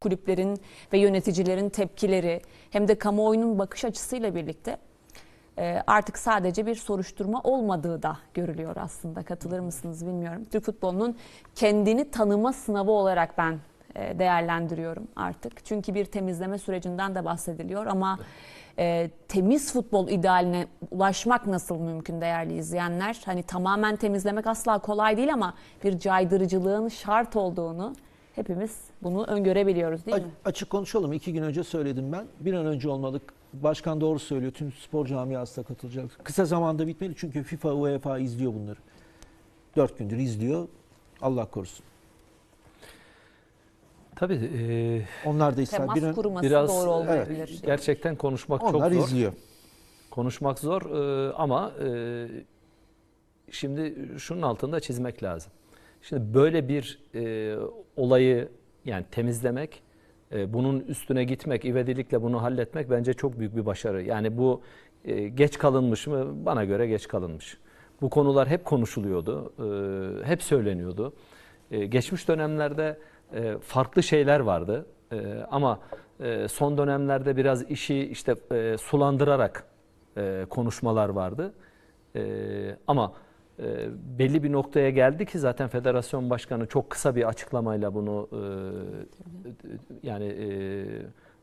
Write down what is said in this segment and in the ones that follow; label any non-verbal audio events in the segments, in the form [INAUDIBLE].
kulüplerin ve yöneticilerin tepkileri hem de kamuoyunun bakış açısıyla birlikte e, artık sadece bir soruşturma olmadığı da görülüyor aslında. Katılır mısınız bilmiyorum. Türk futbolunun kendini tanıma sınavı olarak ben değerlendiriyorum artık. Çünkü bir temizleme sürecinden de bahsediliyor ama e, temiz futbol idealine ulaşmak nasıl mümkün değerli izleyenler? Hani tamamen temizlemek asla kolay değil ama bir caydırıcılığın şart olduğunu hepimiz bunu öngörebiliyoruz değil mi? A- Açık konuşalım. İki gün önce söyledim ben. Bir an önce olmalı. Başkan doğru söylüyor. Tüm spor camiası da katılacak. Kısa zamanda bitmeli çünkü FIFA, UEFA izliyor bunları. Dört gündür izliyor. Allah korusun. Tabii e, Onlar da ister. Temas Bir kuruması biraz, doğru olmayabilir. evet, gerçekten konuşmak onlar çok zor. izliyor. Konuşmak zor e, ama e, şimdi şunun altında çizmek lazım. Şimdi böyle bir e, olayı yani temizlemek, e, bunun üstüne gitmek, ivedilikle bunu halletmek bence çok büyük bir başarı. Yani bu e, geç kalınmış mı? Bana göre geç kalınmış. Bu konular hep konuşuluyordu, e, hep söyleniyordu. E, geçmiş dönemlerde e, farklı şeyler vardı E, ama e, son dönemlerde biraz işi işte e, sulandırarak e, konuşmalar vardı. E, ama belli bir noktaya geldi ki zaten federasyon başkanı çok kısa bir açıklamayla bunu yani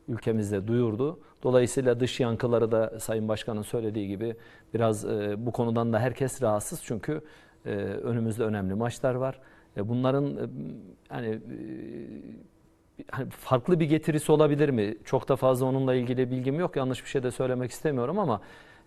ülkemizde duyurdu. Dolayısıyla dış yankıları da Sayın Başkan'ın söylediği gibi biraz bu konudan da herkes rahatsız çünkü önümüzde önemli maçlar var. E, bunların e, hani e, hani farklı bir getirisi olabilir mi? Çok da fazla onunla ilgili bilgim yok. Yanlış bir şey de söylemek istemiyorum ama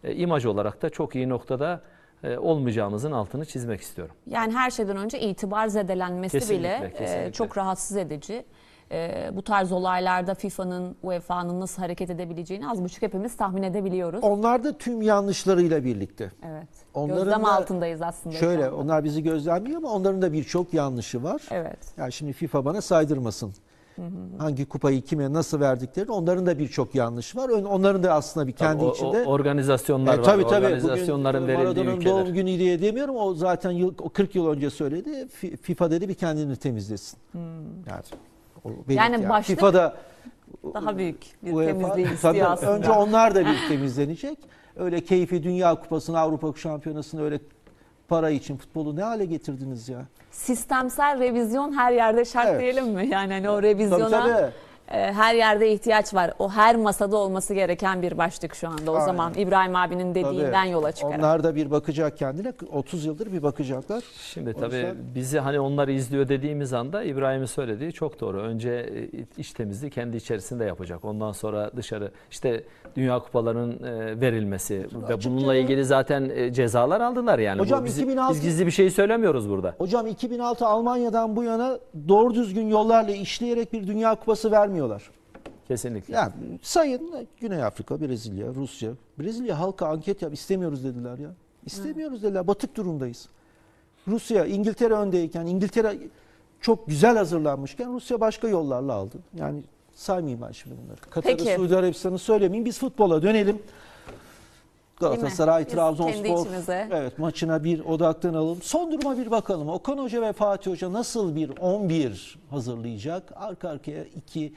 e, imaj olarak da çok iyi noktada e, olmayacağımızın altını çizmek istiyorum. Yani her şeyden önce itibar zedelenmesi Kesinlikle, bile e, kesinlikle. çok rahatsız edici. E, bu tarz olaylarda FIFA'nın, UEFA'nın nasıl hareket edebileceğini az buçuk hepimiz tahmin edebiliyoruz. Onlar da tüm yanlışlarıyla birlikte. Evet. Onların Gözlem da altındayız aslında. şu Şöyle anda. onlar bizi gözlemliyor ama onların da birçok yanlışı var. Evet. Yani şimdi FIFA bana saydırmasın. Hangi kupayı kime nasıl verdiklerini onların da birçok yanlışı var. Onların da aslında bir kendi o, o içinde organizasyonlar E, var. tabii tabii. Organizasyonların Bugün verildiği Maradona'nın ülkeler. doğum günü diye demiyorum. O zaten yıl, o 40 yıl önce söyledi. Fi- FIFA dedi bir kendini temizlesin. Yani, Yani başlık FIFA'da Daha büyük bir UEFA temizliği tabii, istiyor aslında. önce onlar da bir temizlenecek. Öyle keyfi Dünya Kupası'nı, Avrupa Şampiyonası'nı öyle para için futbolu ne hale getirdiniz ya? Sistemsel revizyon her yerde şart Evet. diyelim mi? Yani hani o Tabii revizyona tabii. e, her yerde ihtiyaç var. O her masada olması gereken bir başlık şu anda. O Aynen. zaman İbrahim abinin dediğinden Tabii. yola çıkarak. Onlar da bir bakacak kendine. 30 yıldır bir bakacaklar. Şimdi tabii yüzden- bizi hani onları izliyor dediğimiz anda İbrahim'in söylediği çok doğru. Önce e, iç temizliği kendi içerisinde yapacak. Ondan sonra dışarı işte Dünya Kupalarının e, verilmesi ve açıkça bununla ya. ilgili zaten e, cezalar aldılar yani. Hocam Bu bizi- 2006 biz gizli bir şey söylemiyoruz burada. Hocam 2006 Almanya'dan bu yana doğru düzgün yollarla işleyerek bir Dünya Kupası vermiyorlar. Kesinlikle. Yani sayın Güney Afrika, Brezilya, Rusya. Brezilya halka anket yap istemiyoruz dediler ya. İstemiyoruz dediler. Batık durumdayız. Rusya, İngiltere öndeyken, İngiltere çok güzel hazırlanmışken Rusya başka yollarla aldı. Yani saymayayım ben şimdi bunları. Katar'ı, Peki. Suudi Arabistan'ı söylemeyeyim. Biz futbola dönelim. Galatasaray, Trabzonspor evet maçına bir odaklanalım. Son duruma bir bakalım. Okan Hoca ve Fatih Hoca nasıl bir 11 hazırlayacak? Arka arkaya iki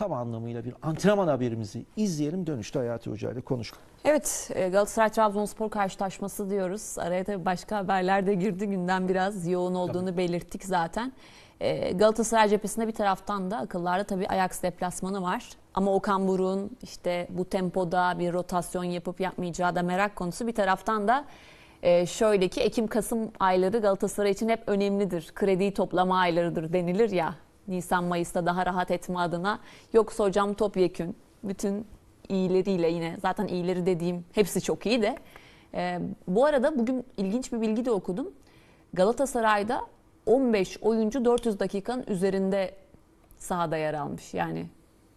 tam anlamıyla bir antrenman haberimizi izleyelim. Dönüşte Hayati Hoca ile konuşalım. Evet e, Galatasaray Trabzonspor karşılaşması diyoruz. Araya tabii başka haberler de girdi. Günden biraz yoğun olduğunu belirttik zaten. E, Galatasaray cephesinde bir taraftan da akıllarda tabii Ajax deplasmanı var. Ama Okan Buruk'un işte bu tempoda bir rotasyon yapıp yapmayacağı da merak konusu. Bir taraftan da e, şöyle ki Ekim-Kasım ayları Galatasaray için hep önemlidir. Krediyi toplama aylarıdır denilir ya. Nisan-Mayıs'ta daha rahat etme adına. Yoksa hocam topyekün bütün iyileriyle yine zaten iyileri dediğim hepsi çok iyi de. Ee, bu arada bugün ilginç bir bilgi de okudum. Galatasaray'da 15 oyuncu 400 dakikanın üzerinde sahada yer almış. Yani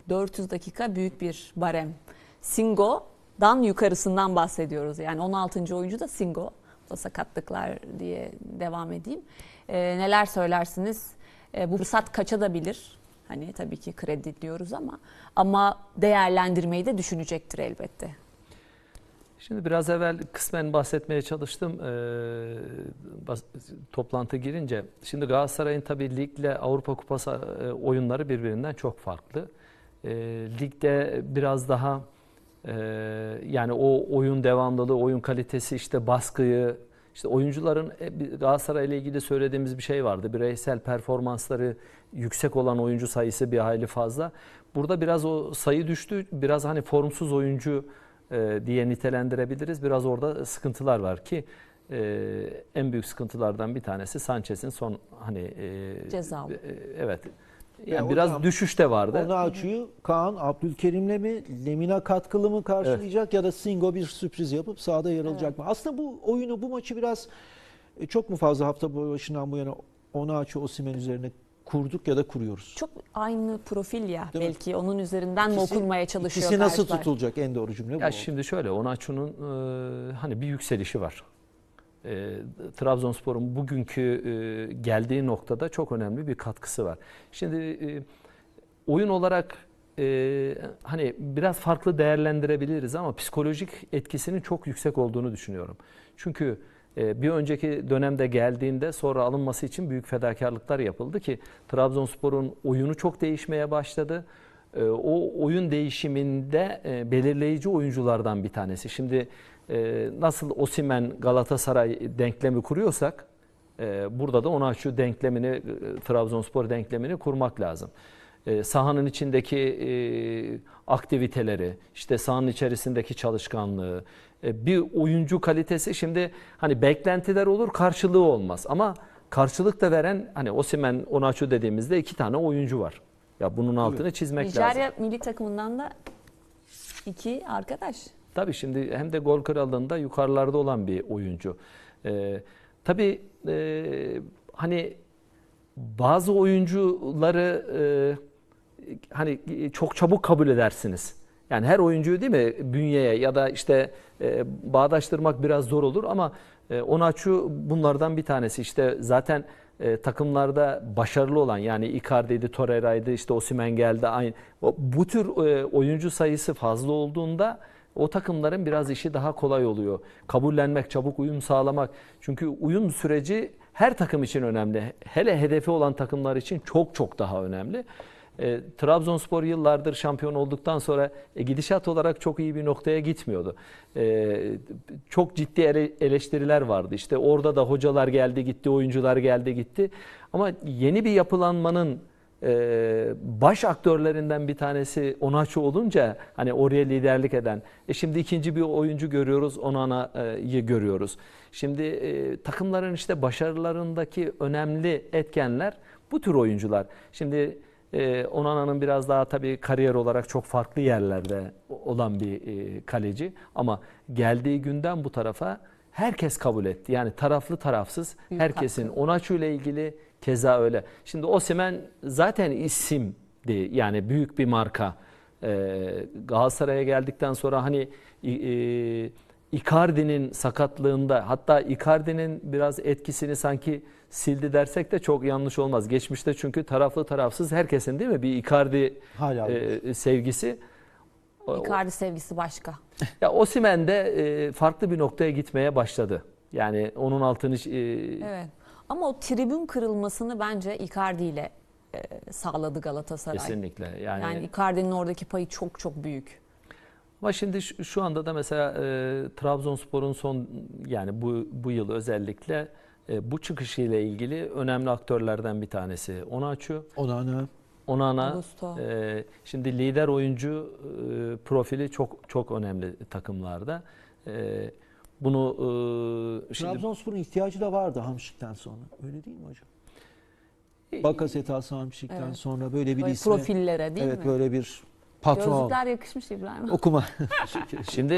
400 dakika büyük bir barem. Singo'dan yukarısından bahsediyoruz. Yani 16. oyuncu da Singo. O sakatlıklar diye devam edeyim. Ee, neler söylersiniz? Ee, bu fırsat kaçabilir. Hani tabii ki kredi diyoruz ama ama değerlendirmeyi de düşünecektir elbette. Şimdi biraz evvel kısmen bahsetmeye çalıştım eee, bas- toplantı girince. Şimdi Galatasaray'ın tabii ligle Avrupa Kupası eee, oyunları birbirinden çok farklı. Eee, ligde biraz daha eee, yani o oyun devamlılığı, oyun kalitesi, işte baskıyı, işte oyuncuların e, Galatasaray ile ilgili söylediğimiz bir şey vardı. Bireysel performansları yüksek olan oyuncu sayısı bir hayli fazla. Burada biraz o sayı düştü. Biraz hani formsuz oyuncu e, diye nitelendirebiliriz. Biraz orada sıkıntılar var ki e, en büyük sıkıntılardan bir tanesi Sanchez'in son hani Cezalı. e, evet. Ya Yani o biraz da- düşüş de vardı. Onu açıyı Kaan Abdülkerim'le mi, Lemina katkılı mı karşılayacak ya da Singo bir sürpriz yapıp sahada yer alacak mı? Aslında bu oyunu, bu maçı biraz e, çok mu fazla hafta başından bu yana Onaçu Osimhen üzerine kurduk ya da kuruyoruz? Çok aynı profil ya Değil mi? belki onun üzerinden mi İkisi- okunmaya çalışıyor İkisi nasıl karşılar? tutulacak en doğru cümle bu. Ya oldu. şimdi şöyle Onaçu'nun e, hani bir yükselişi var. E, Trabzonspor'un bugünkü e, geldiği noktada çok önemli bir katkısı var. Şimdi e, oyun olarak e, hani biraz farklı değerlendirebiliriz ama psikolojik etkisinin çok yüksek olduğunu düşünüyorum. Çünkü e, bir önceki dönemde geldiğinde sonra alınması için büyük fedakarlıklar yapıldı ki Trabzonspor'un oyunu çok değişmeye başladı. E, O oyun değişiminde e, belirleyici oyunculardan bir tanesi. Şimdi e, nasıl Osimen Galatasaray denklemi kuruyorsak e, burada da ona şu denklemini e, Trabzonspor denklemini kurmak lazım. E, Sahanın içindeki e, aktiviteleri, işte sahanın içerisindeki çalışkanlığı, e, bir oyuncu kalitesi şimdi hani beklentiler olur karşılığı olmaz ama karşılık da veren hani Osimen Onaçu dediğimizde iki tane oyuncu var. Ya bunun altını çizmek lazım. Nijerya milli takımından da iki arkadaş. Tabii şimdi hem de gol krallığında yukarılarda olan bir oyuncu. Ee, tabii e, hani bazı oyuncuları e, hani çok çabuk kabul edersiniz. Yani her oyuncuyu değil mi bünyeye ya da işte e, bağdaştırmak biraz zor olur ama e, Onaçu bunlardan bir tanesi. İşte zaten e, takımlarda başarılı olan yani Icardi'ydi, Torreira'ydı, işte Osimhen geldi. Aynı bu tür e, oyuncu sayısı fazla olduğunda o takımların biraz işi daha kolay oluyor. Kabullenmek, çabuk uyum sağlamak. Çünkü uyum süreci her takım için önemli. Hele hedefi olan takımlar için çok çok daha önemli. E, Trabzonspor yıllardır şampiyon olduktan sonra e, gidişat olarak çok iyi bir noktaya gitmiyordu. E, çok ciddi ele- eleştiriler vardı. İşte orada da hocalar geldi gitti, oyuncular geldi gitti. Ama yeni bir yapılanmanın e, baş aktörlerinden bir tanesi Onaçu olunca hani oraya liderlik eden. E şimdi ikinci bir oyuncu görüyoruz, Onana'yı görüyoruz. Şimdi e, takımların işte başarılarındaki önemli etkenler bu tür oyuncular. Şimdi e, Onana'nın biraz daha tabii kariyer olarak çok farklı yerlerde olan bir e, kaleci ama geldiği günden bu tarafa herkes kabul etti. Yani taraflı tarafsız Büyük herkesin. Onaçu ile ilgili keza öyle. Şimdi Osimhen zaten isimdi yani büyük bir marka. Ee, Galatasaray'a geldikten sonra hani e, Icardi'nin sakatlığında hatta Icardi'nin biraz etkisini sanki sildi dersek de çok yanlış olmaz. Geçmişte çünkü taraflı tarafsız herkesin değil mi bir Icardi Hala e, sevgisi. O- Icardi sevgisi başka. [LAUGHS] Ya Osimhen de e, farklı bir noktaya gitmeye başladı. Yani onun altını e, Evet. Ama o tribün kırılmasını bence Icardi ile e, sağladı Galatasaray. kesinlikle. Yani, Yani Icardi'nin oradaki payı çok çok büyük. ama şimdi şu, şu anda da mesela e, Trabzonspor'un son yani bu bu yıl özellikle e, bu çıkışıyla ilgili önemli aktörlerden bir tanesi. Onaçu, Onana Onana. Augusto. e, şimdi lider oyuncu e, profili çok çok önemli takımlarda. E, bunu e, şimdi Trabzonspor'un ihtiyacı da vardı Hamşik'ten sonra. Öyle değil mi hocam? Bakasetas Hamşik'ten Evet. sonra böyle bir Böyle isme. profillere değil evet mi? böyle bir patron. Gözlükler yakışmış İbrahim. Okuma. [LAUGHS] şimdi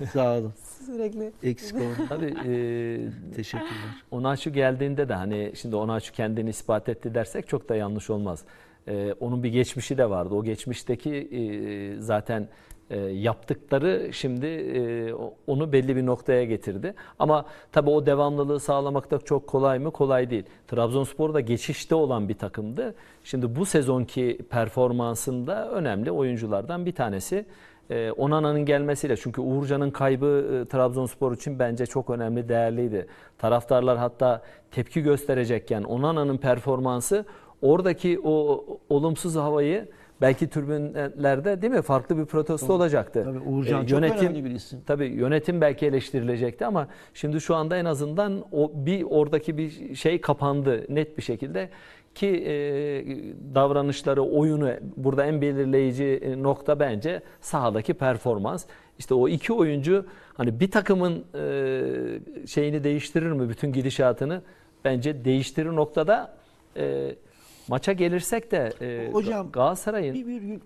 e, Sağ olun. Sürekli. Eksik olun. tabii e, Teşekkürler. Onaçu geldiğinde de hani şimdi Onaçu kendini ispat etti dersek çok da yanlış olmaz. Ee, onun bir geçmişi de vardı. O geçmişteki e, zaten e, yaptıkları şimdi e, onu belli bir noktaya getirdi. Ama tabii o devamlılığı sağlamak da çok kolay mı? Kolay değil. Trabzonspor da geçişte olan bir takımdı. Şimdi bu sezonki performansında önemli oyunculardan bir tanesi. e, Onana'nın gelmesiyle çünkü Uğurcan'ın kaybı e, Trabzonspor için bence çok önemli, değerliydi. Taraftarlar hatta tepki gösterecekken Onana'nın performansı oradaki o olumsuz havayı belki tribünlerde değil mi farklı bir protesto olacaktı. Tabii Uğurcan E, çok önemli bir isim. Tabii yönetim belki eleştirilecekti ama şimdi şu anda en azından o bir oradaki bir şey kapandı net bir şekilde ki e, davranışları, oyunu burada en belirleyici e, nokta bence sahadaki performans. İşte o iki oyuncu hani bir takımın e, şeyini değiştirir mi bütün gidişatını? Bence değiştirir noktada e, maça gelirsek de e, Hocam, Galatasaray'ın Bir virgül